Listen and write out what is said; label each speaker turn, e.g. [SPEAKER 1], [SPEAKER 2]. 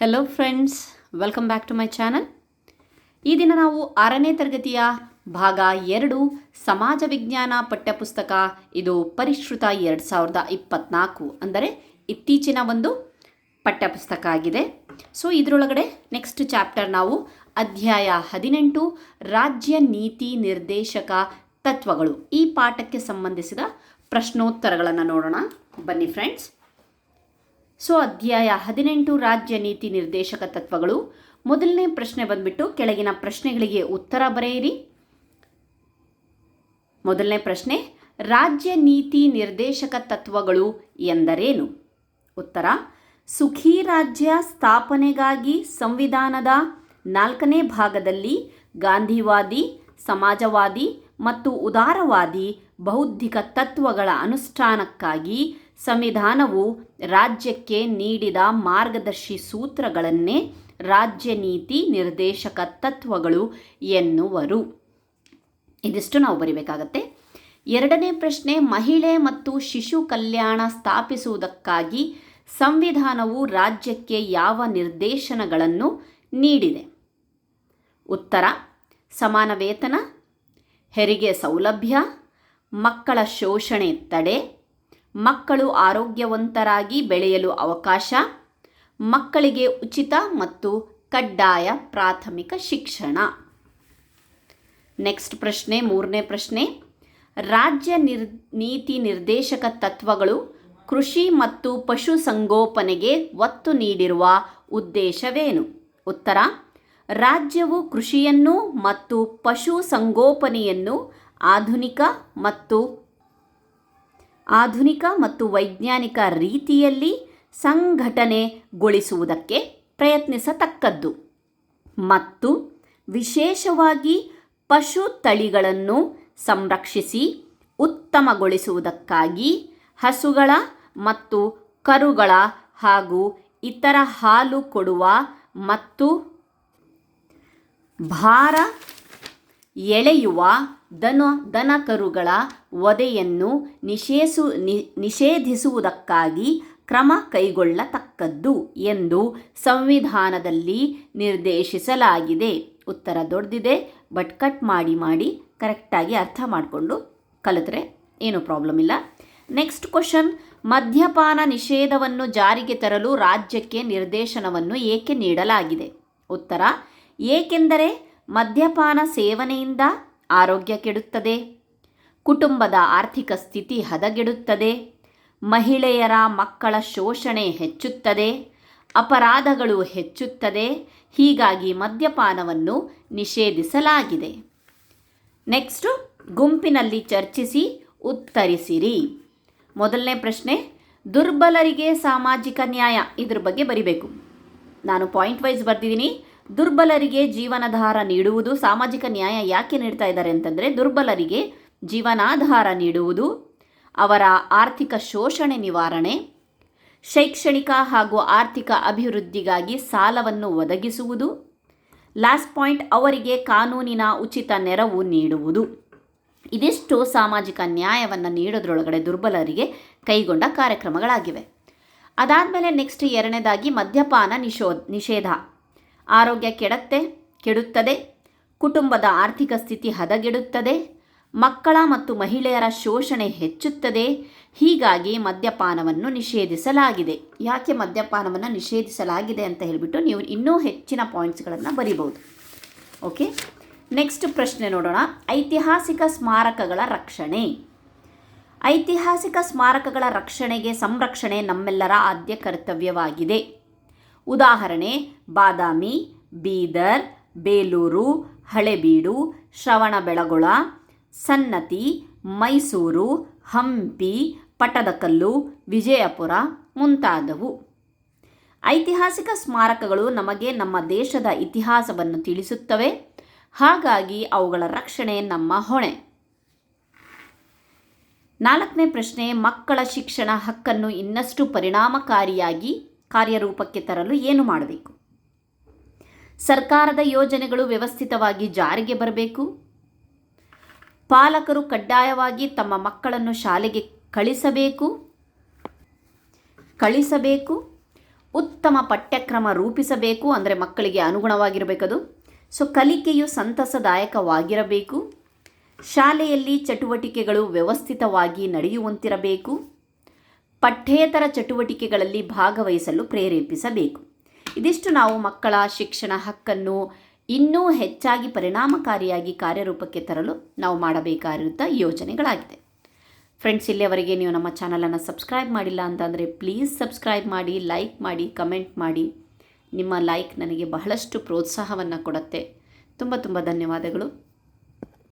[SPEAKER 1] Hello friends welcome back to my channel ಈ ದಿನ ನಾವು ಆರನೇ ತರಗತಿಯ ಭಾಗ ಎರಡು, ಸಮಾಜ ವಿಜ್ಞಾನ ಪಠ್ಯಪುಸ್ತಕ, ಇದು ಪರಿಷ್ಕೃತ ಎರಡು ಸಾವಿರದ ಇಪ್ಪತ್ನಾಲ್ಕು ಅಂದರೆ ಇತ್ತೀಚಿನ ಒಂದು ಪಠ್ಯಪುಸ್ತಕ ಆಗಿದೆ. ಸೊ ಇದರೊಳಗಡೆ ನೆಕ್ಸ್ಟ್ ಚಾಪ್ಟರ್ ನಾವು ಅಧ್ಯಾಯ ಹದಿನೆಂಟು, ರಾಜ್ಯ ನೀತಿ ನಿರ್ದೇಶಕ ತತ್ವಗಳು ಈ ಪಾಠಕ್ಕೆ ಸಂಬಂಧಿಸಿದ ಪ್ರಶ್ನೋತ್ತರಗಳನ್ನು ನೋಡೋಣ. ಬನ್ನಿ ಫ್ರೆಂಡ್ಸ್ ಸೊ ಅಧ್ಯಾಯ ಹದಿನೆಂಟು ರಾಜ್ಯ ನೀತಿ ನಿರ್ದೇಶಕ ತತ್ವಗಳು. ಮೊದಲನೇ ಪ್ರಶ್ನೆ ಬಂದ್ಬಿಟ್ಟು ಕೆಳಗಿನ ಪ್ರಶ್ನೆಗಳಿಗೆ ಉತ್ತರ ಬರೆಯಿರಿ. ಮೊದಲನೇ ಪ್ರಶ್ನೆ, ರಾಜ್ಯ ನೀತಿ ನಿರ್ದೇಶಕ ತತ್ವಗಳು ಎಂದರೇನು? ಉತ್ತರ, ಸುಖಿ ರಾಜ್ಯ ಸ್ಥಾಪನೆಗಾಗಿ ಸಂವಿಧಾನದ ನಾಲ್ಕನೇ ಭಾಗದಲ್ಲಿ ಗಾಂಧಿವಾದಿ, ಸಮಾಜವಾದಿ ಮತ್ತು ಉದಾರವಾದಿ ಬೌದ್ಧಿಕ ತತ್ವಗಳ ಅನುಷ್ಠಾನಕ್ಕಾಗಿ ಸಂವಿಧಾನವು ರಾಜ್ಯಕ್ಕೆ ನೀಡಿದ ಮಾರ್ಗದರ್ಶಿ ಸೂತ್ರಗಳನ್ನೇ ರಾಜ್ಯ ನೀತಿ ನಿರ್ದೇಶಕ ತತ್ವಗಳು ಎನ್ನುವರು. ಇದಿಷ್ಟು ನಾವು ಬರಿಬೇಕಾಗತ್ತೆ. ಎರಡನೇ ಪ್ರಶ್ನೆ, ಮಹಿಳೆ ಮತ್ತು ಶಿಶು ಕಲ್ಯಾಣ ಸ್ಥಾಪಿಸುವುದಕ್ಕಾಗಿ ಸಂವಿಧಾನವು ರಾಜ್ಯಕ್ಕೆ ಯಾವ ನಿರ್ದೇಶನಗಳನ್ನು ನೀಡಿದೆ? ಉತ್ತರ, ಸಮಾನ ವೇತನ ಹೆರಿಗೆ ಸೌಲಭ್ಯ, ಮಕ್ಕಳ ಶೋಷಣೆ ತಡೆ, ಮಕ್ಕಳು ಆರೋಗ್ಯವಂತರಾಗಿ ಬೆಳೆಯಲು ಅವಕಾಶ, ಮಕ್ಕಳಿಗೆ ಉಚಿತ ಮತ್ತು ಕಡ್ಡಾಯ ಪ್ರಾಥಮಿಕ ಶಿಕ್ಷಣ. ನೆಕ್ಸ್ಟ್ ಪ್ರಶ್ನೆ, ಮೂರನೇ ಪ್ರಶ್ನೆ. ರಾಜ್ಯ ನಿರ್, ನೀತಿ ನಿರ್ದೇಶಕ ತತ್ವಗಳು ಕೃಷಿ ಮತ್ತು ಪಶುಸಂಗೋಪನೆಗೆ ಒತ್ತು ನೀಡಿರುವ ಉದ್ದೇಶವೇನು? ಉತ್ತರ ರಾಜ್ಯವು ಕೃಷಿಯನ್ನು ಮತ್ತು ಪಶು ಸಂಗೋಪನೆಯನ್ನು ಆಧುನಿಕ ಮತ್ತು ಆಧುನಿಕ ಮತ್ತು ವೈಜ್ಞಾನಿಕ ರೀತಿಯಲ್ಲಿ ಸಂಘಟನೆಗೊಳಿಸುವುದಕ್ಕೆ ಪ್ರಯತ್ನಿಸತಕ್ಕದ್ದು. ಮತ್ತು ವಿಶೇಷವಾಗಿ ಪಶು ತಳಿಗಳನ್ನು ಸಂರಕ್ಷಿಸಿ ಉತ್ತಮಗೊಳಿಸುವುದಕ್ಕಾಗಿ ಹಸುಗಳ ಮತ್ತು ಕರುಗಳ ಹಾಗೂ ಇತರ ಹಾಲು ಕೊಡುವ ಮತ್ತು ಭಾರ ಎಳೆಯುವ ದನ ದನಕರುಗಳ ವಧೆಯನ್ನು ನಿಷೇಸು ನಿ ನಿಷೇಧಿಸುವುದಕ್ಕಾಗಿ ಕ್ರಮ ಕೈಗೊಳ್ಳತಕ್ಕದ್ದು ಎಂದು ಸಂವಿಧಾನದಲ್ಲಿ ನಿರ್ದೇಶಿಸಲಾಗಿದೆ. ಉತ್ತರ ದೊಡ್ದಿದೆ. ಬಟ್ ಕಟ್ ಮಾಡಿ ಮಾಡಿ ಕರೆಕ್ಟಾಗಿ ಅರ್ಥ ಮಾಡಿಕೊಂಡು ಕಲಿತ್ರೆ ಏನು ಪ್ರಾಬ್ಲಮ್ ಇಲ್ಲ. ನೆಕ್ಸ್ಟ್ ಕ್ವಶನ್, ಮದ್ಯಪಾನ ನಿಷೇಧವನ್ನು ಜಾರಿಗೆ ತರಲು ರಾಜ್ಯಕ್ಕೆ ನಿರ್ದೇಶನವನ್ನು ಏಕೆ ನೀಡಲಾಗಿದೆ? ಉತ್ತರ ಏಕೆಂದರೆ ಮದ್ಯಪಾನ ಸೇವನೆಯಿಂದ ಆರೋಗ್ಯ ಕೆಡುತ್ತದೆ. ಕುಟುಂಬದ ಆರ್ಥಿಕ ಸ್ಥಿತಿ ಹದಗೆಡುತ್ತದೆ. ಮಹಿಳೆಯರ ಮಕ್ಕಳ ಶೋಷಣೆ ಹೆಚ್ಚುತ್ತದೆ. ಅಪರಾಧಗಳು ಹೆಚ್ಚುತ್ತದೆ. ಹೀಗಾಗಿ ಮದ್ಯಪಾನವನ್ನು ನಿಷೇಧಿಸಲಾಗಿದೆ. ನೆಕ್ಸ್ಟು, ಗುಂಪಿನಲ್ಲಿ ಚರ್ಚಿಸಿ ಉತ್ತರಿಸಿರಿ. ಮೊದಲನೇ ಪ್ರಶ್ನೆ, ದುರ್ಬಲರಿಗೆ ಸಾಮಾಜಿಕ ನ್ಯಾಯ ಇದ್ರ ಬಗ್ಗೆ ಬರಿಬೇಕು. ನಾನು ಪಾಯಿಂಟ್ ವೈಸ್ ಬರ್ದಿದ್ದೀನಿ. ದುರ್ಬಲರಿಗೆ ಜೀವನಾಧಾರ ನೀಡುವುದು ಸಾಮಾಜಿಕ ನ್ಯಾಯ ಯಾಕೆ ನೀಡ್ತಾ ಇದ್ದಾರೆ ಅಂತಂದರೆ ದುರ್ಬಲರಿಗೆ ಜೀವನಾಧಾರ ನೀಡುವುದು, ಅವರ ಆರ್ಥಿಕ ಶೋಷಣೆ ನಿವಾರಣೆ, ಶೈಕ್ಷಣಿಕ ಹಾಗೂ ಆರ್ಥಿಕ ಅಭಿವೃದ್ಧಿಗಾಗಿ ಸಾಲವನ್ನು ಒದಗಿಸುವುದು, ಲಾಸ್ಟ್ ಪಾಯಿಂಟ್, ಅವರಿಗೆ ಕಾನೂನಿನ ಉಚಿತ ನೆರವು ನೀಡುವುದು. ಇದಿಷ್ಟು ಸಾಮಾಜಿಕ ನ್ಯಾಯವನ್ನು ನೀಡೋದ್ರೊಳಗಡೆ ದುರ್ಬಲರಿಗೆ ಕೈಗೊಂಡ ಕಾರ್ಯಕ್ರಮಗಳಾಗಿವೆ. ಅದಾದಮೇಲೆ ನೆಕ್ಸ್ಟ್ ಎರಡನೇದಾಗಿ ಮದ್ಯಪಾನ ನಿಷೋ, ನಿಷೇಧ. ಆರೋಗ್ಯ ಕೆಡತ್ತೆ, ಕೆಡುತ್ತದೆ, ಕುಟುಂಬದ ಆರ್ಥಿಕ ಸ್ಥಿತಿ ಹದಗೆಡುತ್ತದೆ, ಮಕ್ಕಳ ಮತ್ತು ಮಹಿಳೆಯರ ಶೋಷಣೆ ಹೆಚ್ಚುತ್ತದೆ. ಹೀಗಾಗಿ ಮದ್ಯಪಾನವನ್ನು ನಿಷೇಧಿಸಲಾಗಿದೆ. ಯಾಕೆ ಮದ್ಯಪಾನವನ್ನು ನಿಷೇಧಿಸಲಾಗಿದೆ ಅಂತ ಹೇಳಿಬಿಟ್ಟು ನೀವು ಇನ್ನೂ ಹೆಚ್ಚಿನ ಪಾಯಿಂಟ್ಸ್ಗಳನ್ನು ಬರಿಬೋದು ಓಕೆ? ನೆಕ್ಸ್ಟ್ ಪ್ರಶ್ನೆ ನೋಡೋಣ. ಐತಿಹಾಸಿಕ ಸ್ಮಾರಕಗಳ ರಕ್ಷಣೆ. ಐತಿಹಾಸಿಕ ಸ್ಮಾರಕಗಳ ರಕ್ಷಣೆಗೆ ಸಂರಕ್ಷಣೆ ನಮ್ಮೆಲ್ಲರ ಆದ್ಯ ಕರ್ತವ್ಯವಾಗಿದೆ. ಉದಾಹರಣೆ, ಬಾದಾಮಿ, ಬೀದರ್, ಬೇಲೂರು, ಹಳೆಬೀಡು, ಶ್ರವಣಬೆಳಗೊಳ, ಸನ್ನತಿ, ಮೈಸೂರು, ಹಂಪಿ, ಪಟ್ಟದಕಲ್ಲು, ವಿಜಯಪುರ ಮುಂತಾದವು. ಐತಿಹಾಸಿಕ ಸ್ಮಾರಕಗಳು ನಮಗೆ ನಮ್ಮ ದೇಶದ ಇತಿಹಾಸವನ್ನು ತಿಳಿಸುತ್ತವೆ. ಹಾಗಾಗಿ ಅವುಗಳ ರಕ್ಷಣೆ ನಮ್ಮ ಹೊಣೆ. ನಾಲ್ಕನೇ ಪ್ರಶ್ನೆ, ಮಕ್ಕಳ ಶಿಕ್ಷಣ ಹಕ್ಕನ್ನು ಇನ್ನಷ್ಟು ಪರಿಣಾಮಕಾರಿಯಾಗಿ ಕಾರ್ಯರೂಪಕ್ಕೆ ತರಲು ಏನು ಮಾಡಬೇಕು? ಸರ್ಕಾರದ ಯೋಜನೆಗಳು ವ್ಯವಸ್ಥಿತವಾಗಿ ಜಾರಿಗೆ ಬರಬೇಕು? ಪಾಲಕರು ಕಡ್ಡಾಯವಾಗಿ ತಮ್ಮ ಮಕ್ಕಳನ್ನು ಶಾಲೆಗೆ ಕಳಿಸಬೇಕು? ಕಳಿಸಬೇಕು? ಉತ್ತಮ ಪಠ್ಯಕ್ರಮ ರೂಪಿಸಬೇಕು ಅಂದರೆ ಮಕ್ಕಳಿಗೆ ಅನುಗುಣವಾಗಿರಬೇಕದು. ಸೊ ಕಲಿಕೆಯು ಸಂತಸದಾಯಕವಾಗಿರಬೇಕು. ಶಾಲೆಯಲ್ಲಿ ಚಟುವಟಿಕೆಗಳು ವ್ಯವಸ್ಥಿತವಾಗಿ ನಡೆಯುವಂತಿರಬೇಕು. ಪಠ್ಯೇತರ ಚಟುವಟಿಕೆಗಳಲ್ಲಿ ಭಾಗವಹಿಸಲು ಪ್ರೇರೇಪಿಸಬೇಕು. ಇದಿಷ್ಟು ನಾವು ಮಕ್ಕಳ ಶಿಕ್ಷಣ ಹಕ್ಕನ್ನು ಇನ್ನೂ ಹೆಚ್ಚಾಗಿ ಪರಿಣಾಮಕಾರಿಯಾಗಿ ಕಾರ್ಯರೂಪಕ್ಕೆ ತರಲು ನಾವು ಮಾಡಬೇಕಾಗಿರುವಂಥ ಯೋಜನೆಗಳಾಗಿದೆ. ಫ್ರೆಂಡ್ಸ್ ಇಲ್ಲಿಯವರೆಗೆ ನೀವು ನಮ್ಮ ಚಾನಲನ್ನು ಸಬ್ಸ್ಕ್ರೈಬ್ ಮಾಡಿಲ್ಲ ಅಂತಂದರೆ ಪ್ಲೀಸ್ ಸಬ್ಸ್ಕ್ರೈಬ್ ಮಾಡಿ ಲೈಕ್ ಮಾಡಿ ಕಮೆಂಟ್ ಮಾಡಿ. ನಿಮ್ಮ ಲೈಕ್ ನನಗೆ ಬಹಳಷ್ಟು ಪ್ರೋತ್ಸಾಹವನ್ನು ಕೊಡುತ್ತೆ. ತುಂಬ ತುಂಬ ಧನ್ಯವಾದಗಳು.